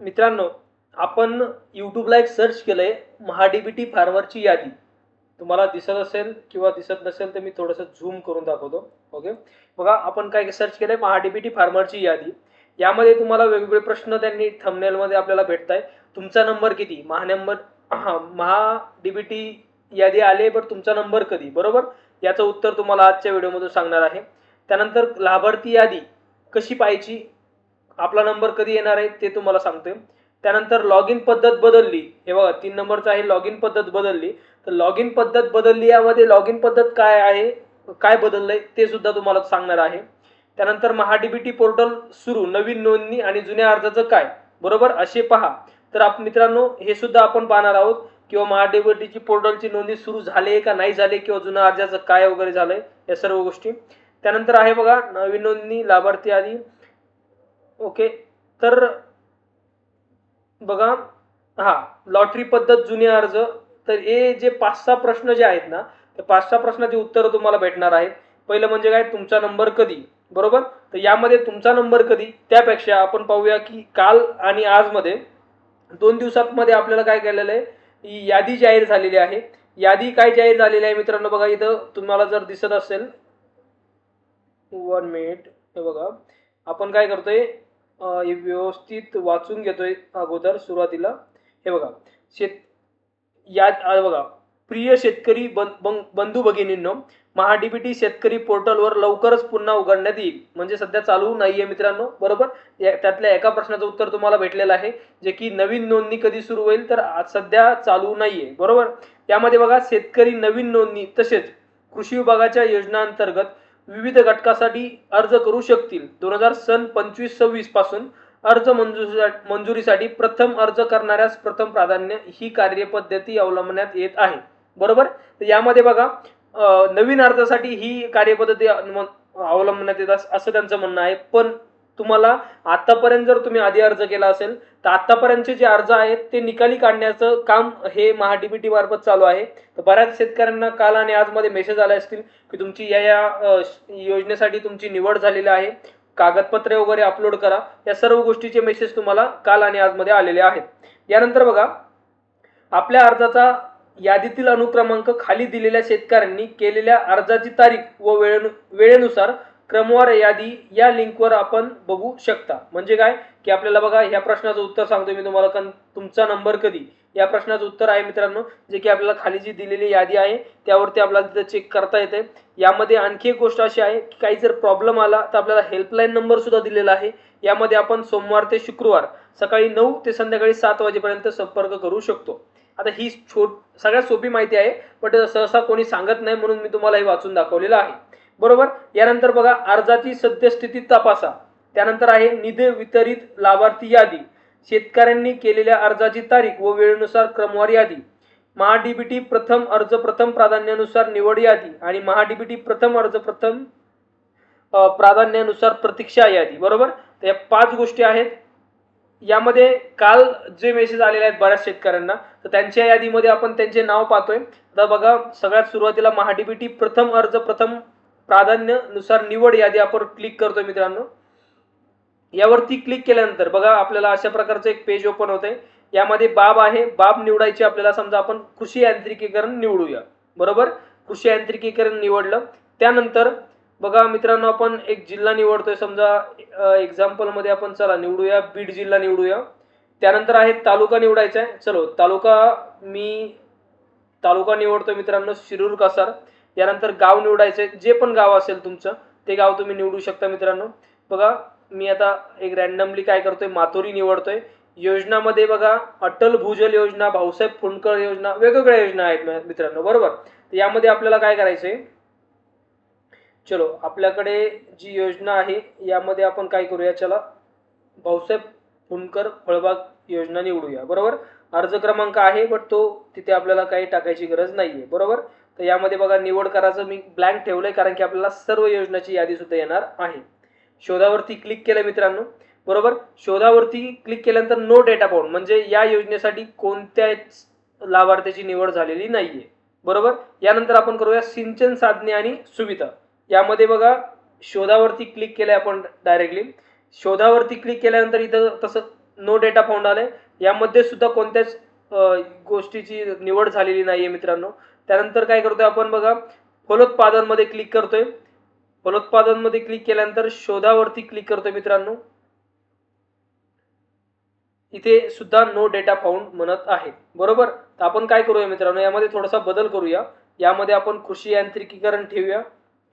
मित्रांनो आपण यूट्यूबला एक सर्च केलंय महाडीबीटी फार्मरची यादी. तुम्हाला दिसत असेल किंवा दिसत नसेल तर मी थोडंसं झूम करून दाखवतो ओके बघा आपण काय सर्च केलंय महाडीबीटी फार्मरची यादी. यामध्ये तुम्हाला वेगवेगळे प्रश्न त्यांनी थंबनेलमध्ये आपल्याला भेटत आहे तुमचा नंबर किती? महानंबर महा डीबीटी यादी आले बट तुमचा नंबर कधी? बरोबर? याचं उत्तर तुम्हाला आजच्या व्हिडिओमधून सांगणार आहे. त्यानंतर लाभार्थी यादी कशी पाहायची? आपला नंबर कधी येणार आहे ते तुम्हाला सांगतोय. त्यानंतर लॉग इन पद्धत बदलली. हे बघा तीन नंबरचं आहे लॉग इन पद्धत बदलली. तर लॉग इन पद्धत बदलली यामध्ये लॉग इन पद्धत काय आहे काय बदललंय ते सुद्धा तुम्हाला सांगणार आहे. त्यानंतर महाडीबीटी पोर्टल सुरू नवीन नोंदणी आणि जुन्या अर्जाचं काय? बरोबर? असे पहा. तर आप मित्रांनो हे सुद्धा आपण पाहणार आहोत. किंवा महाडीबीटीची पोर्टलची नोंदणी सुरू झाली आहे का नाही झाली किंवा जुन्या अर्जाचं काय वगैरे झालंय या सर्व गोष्टी. त्यानंतर आहे बघा नवीन नोंदणी लाभार्थी आधी ओके. तर बघा हा लॉटरी पद्धत जुने अर्ज तर हे जे पाच सहा प्रश्न जे आहेत ना ते पाच सहा प्रश्नाची उत्तरं तुम्हाला भेटणार आहेत. पहिलं म्हणजे काय? तुमचा नंबर कधी? बरोबर? तर यामध्ये तुमचा नंबर कधी? त्यापेक्षा आपण पाहूया की काल आणि आजमध्ये दोन दिवसांमध्ये आपल्याला काय केलेलं आहे? ही यादी जाहीर झालेली आहे. यादी काय जाहीर झालेली आहे मित्रांनो? बघा इथं तुम्हाला जर दिसत असेल वन मिनिट हे बघा. आपण काय करतोय? व्यवस्थित वाचून घेतोय अगोदर सुरुवातीला. हे बघा शेत यात बघा प्रिय शेतकरी बंधू भगिनींनो महाडीबीटी शेतकरी पोर्टलवर लवकरच पुन्हा उघडण्यात येईल. म्हणजे सध्या चालू नाहीये मित्रांनो बरोबर? त्यातल्या एका प्रश्नाचं उत्तर तुम्हाला भेटलेलं आहे जे की नवीन नोंदणी कधी सुरू होईल तर आज सध्या चालू नाहीये बरोबर? यामध्ये बघा शेतकरी नवीन नोंदणी तसेच कृषी विभागाच्या योजनांतर्गत विविध घटकासाठी अर्ज करू शकतील. दोन हजार सन पंचवीस सव्वीसपासून अर्ज मंजुरी मंजुरीसाठी प्रथम अर्ज करणाऱ्यास प्रथम प्राधान्य ही कार्यपद्धती अवलंबण्यात येत आहे. बरोबर? तर यामध्ये बघा नवीन अर्जासाठी ही कार्यपद्धती अवलंबण्यात येत असं त्यांचं म्हणणं आहे. पण तुम्हाला आतापर्यंत जर तुम्ही आधी अर्ज केला असेल तर आतापर्यंतचे जे अर्ज आहेत ते निकाली काढण्याचं काम हे महाडीबीटी मार्फत चालू आहे. तर बऱ्याच शेतकऱ्यांना काल आणि आजमध्ये मेसेज आले असतील की तुमची या या योजनेसाठी तुमची निवड झालेली आहे. कागदपत्रे वगैरे अपलोड करा. या सर्व गोष्टीचे मेसेज तुम्हाला काल आणि आजमध्ये आलेले आहेत. यानंतर बघा आपल्या अर्जाचा यादीतील अनुक्रमांक खाली दिलेल्या शेतकऱ्यांनी केलेल्या अर्जाची तारीख व वेळे वेळेनुसार क्रमवार यादी या लिंकवर आपण बघू शकता. म्हणजे काय? की आपल्याला बघा या प्रश्नाचं उत्तर सांगतो मी तुम्हाला कन तुमचा नंबर कधी? या प्रश्नाचं उत्तर आहे मित्रांनो जे की आपल्याला खाली जी दिलेली यादी आहे त्यावरती आपल्याला तिथं चेक करता येते यामध्ये आणखी एक गोष्ट अशी आहे की काही जर प्रॉब्लेम आला तर आपल्याला हेल्पलाईन नंबर सुद्धा दिलेला आहे. यामध्ये आपण सोमवार ते शुक्रवार सकाळी नऊ ते संध्याकाळी सात वाजेपर्यंत संपर्क करू शकतो. आता ही छोट सगळ्यात सोपी माहिती आहे बट सहसा कोणी सांगत नाही म्हणून मी तुम्हाला हे वाचून दाखवलेलं आहे. बरोबर? यानंतर बघा अर्जाची सद्यस्थिती तपासा. त्यानंतर आहे निधी वितरित लाभार्थी यादी. शेतकऱ्यांनी केलेल्या अर्जाची तारीख व वेळेनुसार क्रमवार यादी. महाडीबीटी प्रथम अर्ज प्रथम प्राधान्यानुसार निवड यादी आणि महाडीबीटी प्रथम अर्ज प्रथम प्राधान्यानुसार प्रतीक्षा यादी. बरोबर? तर या पाच गोष्टी आहेत. यामध्ये काल जे मेसेज आलेले आहेत बऱ्याच शेतकऱ्यांना तर त्यांच्या यादीमध्ये आपण त्यांचे नाव पाहतोय. आता बघा सगळ्यात सुरुवातीला महाडीबीटी प्रथम अर्ज प्रथम प्राधान्यनुसार निवड यादी आपण क्लिक करतोय मित्रांनो. यावरती क्लिक केल्यानंतर बघा आपल्याला अशा प्रकारचं एक पेज ओपन होतंय. यामध्ये बाब आहे बाब निवडायची आपल्याला समजा आपण कृषी यांत्रिकीकरण निवडूया. बरोबर? कृषी यांत्रिकीकरण निवडलं. त्यानंतर बघा मित्रांनो आपण एक जिल्हा निवडतोय. समजा एक्झाम्पलमध्ये आपण चला निवडूया बीड जिल्हा निवडूया. त्यानंतर आहे तालुका निवडायचा आहे. चलो तालुका मी तालुका निवडतोय मित्रांनो शिरूर कासार. यानंतर गाव निवडायचे जे पण गाव असेल तुमचं ते गाव तुम्ही निवडू शकता मित्रांनो. बघा मी आता एक रॅन्डमली काय करतोय माथोरी निवडतोय. योजनामध्ये बघा अटल भूजल योजना भाऊसाहेब फुंडकर योजना वेगवेगळ्या योजना आहेत मित्रांनो बरोबर? यामध्ये आपल्याला काय करायचंय? चलो आपल्याकडे जी योजना आहे यामध्ये आपण काय करूया? चला भाऊसाहेब फुंडकर फळबाग योजना निवडूया बरोबर? अर्ज क्रमांक आहे बट तो तिथे आपल्याला काही टाकायची गरज नाहीये बरोबर? तर यामध्ये बघा निवड करायचं मी ब्लँक ठेवलंय कारण की आपल्याला सर्व योजनाची यादी सुद्धा येणार आहे. शोधावरती क्लिक केलं मित्रांनो. बरोबर? शोधावरती क्लिक केल्यानंतर नो डेटा पाऊंड म्हणजे या योजनेसाठी कोणत्याच लाभार्थ्याची निवड झालेली नाहीये. बरोबर? यानंतर आपण करूया सिंचन साधने आणि सुविधा. यामध्ये बघा शोधावरती क्लिक केलंय आपण डायरेक्टली शोधावरती क्लिक केल्यानंतर इथं तसं नो डेटा फाउंड आलंय. यामध्ये सुद्धा कोणत्याच गोष्टीची निवड झालेली नाहीये मित्रांनो. त्यानंतर काय करतोय आपण बघा फलोत्पादनमध्ये क्लिक करतोय. फलोत्पादनमध्ये क्लिक केल्यानंतर शोधावरती क्लिक करतोय मित्रांनो. इथे सुद्धा नो डेटा फाउंड म्हणत आहे. बरोबर? तर आपण काय करूया मित्रांनो यामध्ये थोडासा बदल करूया. यामध्ये आपण कृषी यांत्रिकीकरण ठेवूया.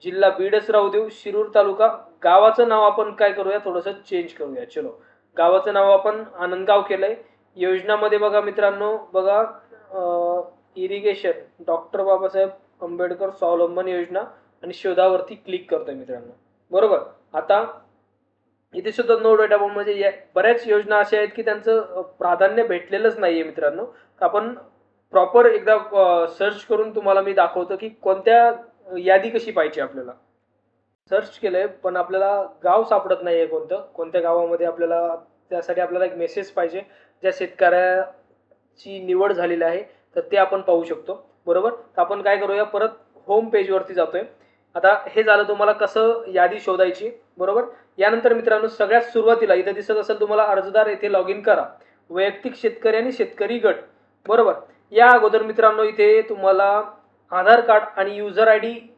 जिल्हा बीडच राहू देऊ शिरूर तालुका गावाचं नाव आपण काय करूया थोडंसं चेंज करूया. चलो. गावाचं नाव आपण आनंदगाव केलंय. योजनामध्ये बघा मित्रांनो बघा इरिगेशन डॉक्टर बाबासाहेब आंबेडकर स्वावलंबन योजना आणि शोधावरती क्लिक करतोय मित्रांनो. बरोबर? आता इथे सुद्धा नो डेटा फाउंड म्हणजे या- बऱ्याच योजना अशा आहेत की त्यांचं प्राधान्य भेटलेलंच नाहीये मित्रांनो. आपण प्रॉपर एकदा सर्च करून तुम्हाला मी दाखवतो की कोणत्या यादी कशी पाहिजे आपल्याला. सर्च केलंय पण आपल्याला गाव सापडत नाहीये कोणतं. कोणत्या गावामध्ये आपल्याला त्यासाठी आपल्याला एक मेसेज पाहिजे. ज्या शेतकऱ्याची निवड झालेली आहे. तर ते आपण पाहू शकतो. बरोबर? तर आपण काय करूया? परत होम पेजवरती जातोय. आता हे झालं तुम्हाला कसं यादी शोधायची? बरोबर? यानंतर मित्रांनो सगळ्यात सुरुवातीला इथं दिसत असेल तुम्हाला अर्जदार येथे लॉग इन करा. वैयक्तिक शेतकरी आणि शेतकरी गट. बरोबर? या अगोदर मित्रांनो इथे तुम्हाला आधार कार्ड आणि युजर आय डी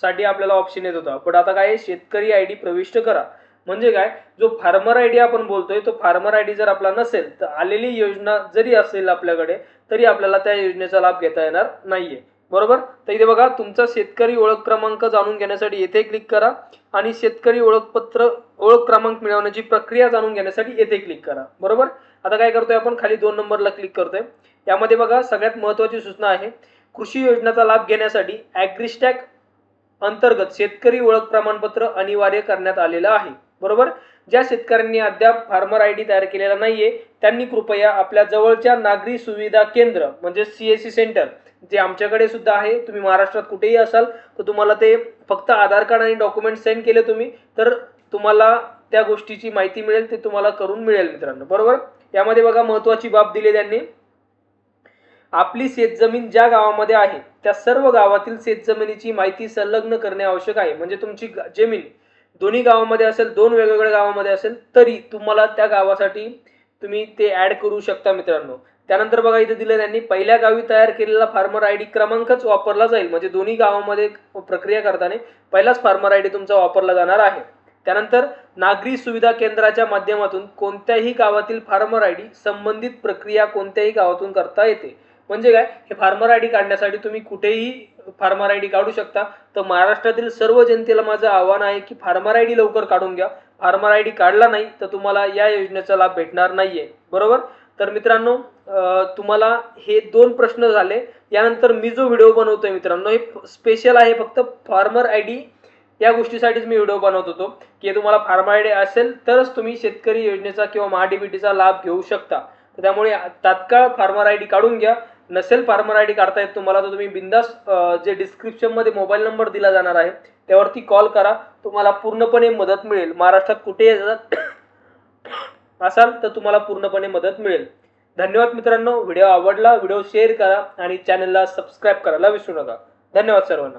साठी आपल्याला ऑप्शन येत होता. पण आता काय आहे, शेतकरी आय डी प्रविष्ट करा. म्हणजे काय? जो फार्मर आय डी आपण बोलतोय तो फार्मर आय डी जर आपला नसेल तर आलेली योजना जरी असेल आपल्याकडे तरी आपल्याला त्या योजनेचा लाभ घेता येणार नाहीये. बरोबर? तर इथे बघा तुमचा शेतकरी ओळख क्रमांक जाणून घेण्यासाठी येथे क्लिक करा आणि शेतकरी ओळखपत्र ओळख क्रमांक मिळवण्याची प्रक्रिया जाणून घेण्यासाठी येथे क्लिक करा. बरोबर? आता काय करतोय आपण? खाली दोन नंबरला क्लिक करतोय. यामध्ये बघा सगळ्यात महत्वाची सूचना आहे कृषी योजनेचा लाभ घेण्यासाठी ॲग्रिस्टॅक अंतर्गत शेतकरी ओळख प्रमाणपत्र अनिवार्य करण्यात आलेलं आहे. बरोबर? ज्या शेतकऱ्यांनी अद्याप फार्मर आय डी तयार केलेला नाहीये त्यांनी कृपया आपल्या जवळच्या नागरी सुविधा केंद्र म्हणजे सीएससी सेंटर जे आमच्याकडे सुद्धा आहे तुम्ही महाराष्ट्रात कुठेही असाल तर तुम्हाला ते फक्त आधार कार्ड आणि डॉक्युमेंट सेंड केले तुम्ही तर तुम्हाला त्या गोष्टीची माहिती मिळेल ते तुम्हाला करून मिळेल मित्रांनो बरोबर? यामध्ये बघा महत्वाची बाब दिली त्यांनी. आपली शेतजमीन ज्या गावामध्ये आहे त्या सर्व गावातील शेतजमिनीची माहिती संलग्न करणे आवश्यक आहे. म्हणजे तुमची जमीन दोन्ही गावामध्ये असेल दोन वेगवेगळ्या गावामध्ये असेल तरी तुम्हाला त्या गावासाठी तुम्ही ते ऍड करू शकता मित्रांनो. त्यानंतर बघा इथे दिलं त्यांनी पहिल्या गावी तयार केलेला फार्मर आय डी क्रमांकच वापरला जाईल. म्हणजे दोन्ही गावामध्ये प्रक्रिया करताना पहिलाच फार्मर आय डी तुमचा वापरला जाणार आहे. त्यानंतर नागरी सुविधा केंद्राच्या माध्यमातून कोणत्याही गावातील फार्मर आय डी संबंधित प्रक्रिया कोणत्याही गावातून करता येते. म्हणजे काय? हे फार्मर आय डी काढण्यासाठी तुम्ही कुठेही फार्मर आय डी काढू शकता. तर महाराष्ट्रातील सर्व जनतेला माझं आव्हान आहे की फार्मर आय डी लवकर काढून घ्या. फार्मर आय डी काढला नाही तर तुम्हाला या योजनेचा लाभ भेटणार नाहीये. बरोबर? तर मित्रांनो तुम्हाला हे दोन प्रश्न झाले. यानंतर मी जो व्हिडिओ बनवतोय मित्रांनो हे स्पेशल आहे फक्त फार्मर आय डी. या गोष्टीसाठीच मी व्हिडिओ बनवत होतो. की तुम्हाला फार्मर आय डी असेल तरच तुम्ही शेतकरी योजनेचा किंवा महाडीबीटीचा लाभ घेऊ शकता. त्यामुळे तात्काळ फार्मर आय डी काढून घ्या. नसेल फार्मर आय डी काढता येत तुम्हाला तर तुम्ही बिंदास जे डिस्क्रिप्शनमध्ये मोबाईल नंबर दिला जाणार आहे त्यावरती कॉल करा. तुम्हाला पूर्णपणे मदत मिळेल. महाराष्ट्रात कुठेही असाल तर तुम्हाला पूर्णपणे मदत मिळेल. धन्यवाद मित्रांनो. व्हिडिओ आवडला व्हिडिओ शेअर करा आणि चॅनलला सबस्क्राईब करायला विसरू नका. धन्यवाद सर्वांना.